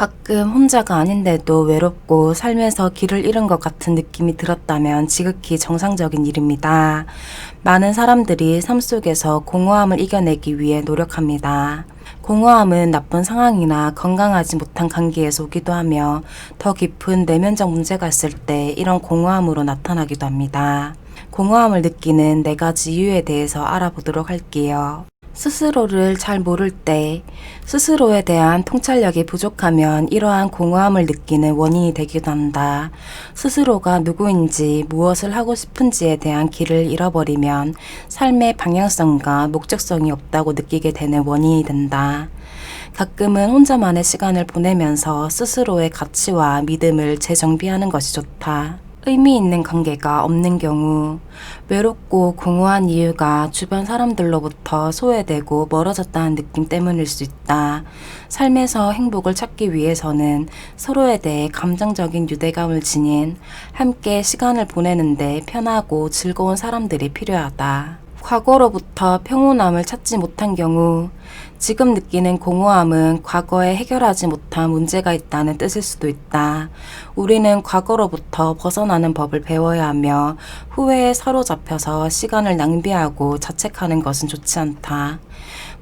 가끔 혼자가 아닌데도 외롭고 삶에서 길을 잃은 것 같은 느낌이 들었다면 지극히 정상적인 일입니다. 많은 사람들이 삶 속에서 공허함을 이겨내기 위해 노력합니다. 공허함은 나쁜 상황이나 건강하지 못한 관계에서 오기도 하며 더 깊은 내면적 문제가 있을 때 이런 공허함으로 나타나기도 합니다. 공허함을 느끼는 네 가지 이유에 대해서 알아보도록 할게요. 스스로를 잘 모를 때, 스스로에 대한 통찰력이 부족하면 이러한 공허함을 느끼는 원인이 되기도 한다. 스스로가 누구인지 무엇을 하고 싶은지에 대한 길을 잃어버리면 삶의 방향성과 목적성이 없다고 느끼게 되는 원인이 된다. 가끔은 혼자만의 시간을 보내면서 스스로의 가치와 믿음을 재정비하는 것이 좋다. 의미 있는 관계가 없는 경우, 외롭고 공허한 이유가 주변 사람들로부터 소외되고 멀어졌다는 느낌 때문일 수 있다. 삶에서 행복을 찾기 위해서는 서로에 대해 감정적인 유대감을 지닌 함께 시간을 보내는데 편하고 즐거운 사람들이 필요하다. 과거로부터 평온함을 찾지 못한 경우, 지금 느끼는 공허함은 과거에 해결하지 못한 문제가 있다는 뜻일 수도 있다. 우리는 과거로부터 벗어나는 법을 배워야 하며 후회에 사로잡혀서 시간을 낭비하고 자책하는 것은 좋지 않다.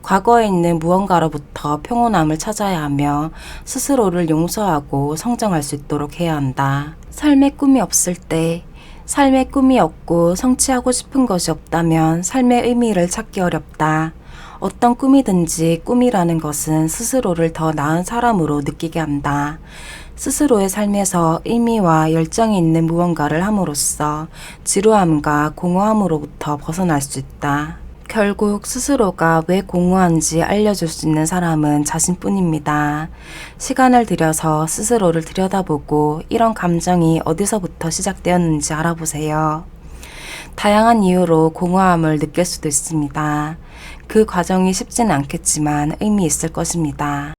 과거에 있는 무언가로부터 평온함을 찾아야 하며 스스로를 용서하고 성장할 수 있도록 해야 한다. 삶의 꿈이 없을 때 삶의 꿈이 없고 성취하고 싶은 것이 없다면 삶의 의미를 찾기 어렵다. 어떤 꿈이든지 꿈이라는 것은 스스로를 더 나은 사람으로 느끼게 한다. 스스로의 삶에서 의미와 열정이 있는 무언가를 함으로써 지루함과 공허함으로부터 벗어날 수 있다. 결국 스스로가 왜 공허한지 알려줄 수 있는 사람은 자신뿐입니다. 시간을 들여서 스스로를 들여다보고 이런 감정이 어디서부터 시작되었는지 알아보세요. 다양한 이유로 공허함을 느낄 수도 있습니다. 그 과정이 쉽지는 않겠지만 의미 있을 것입니다.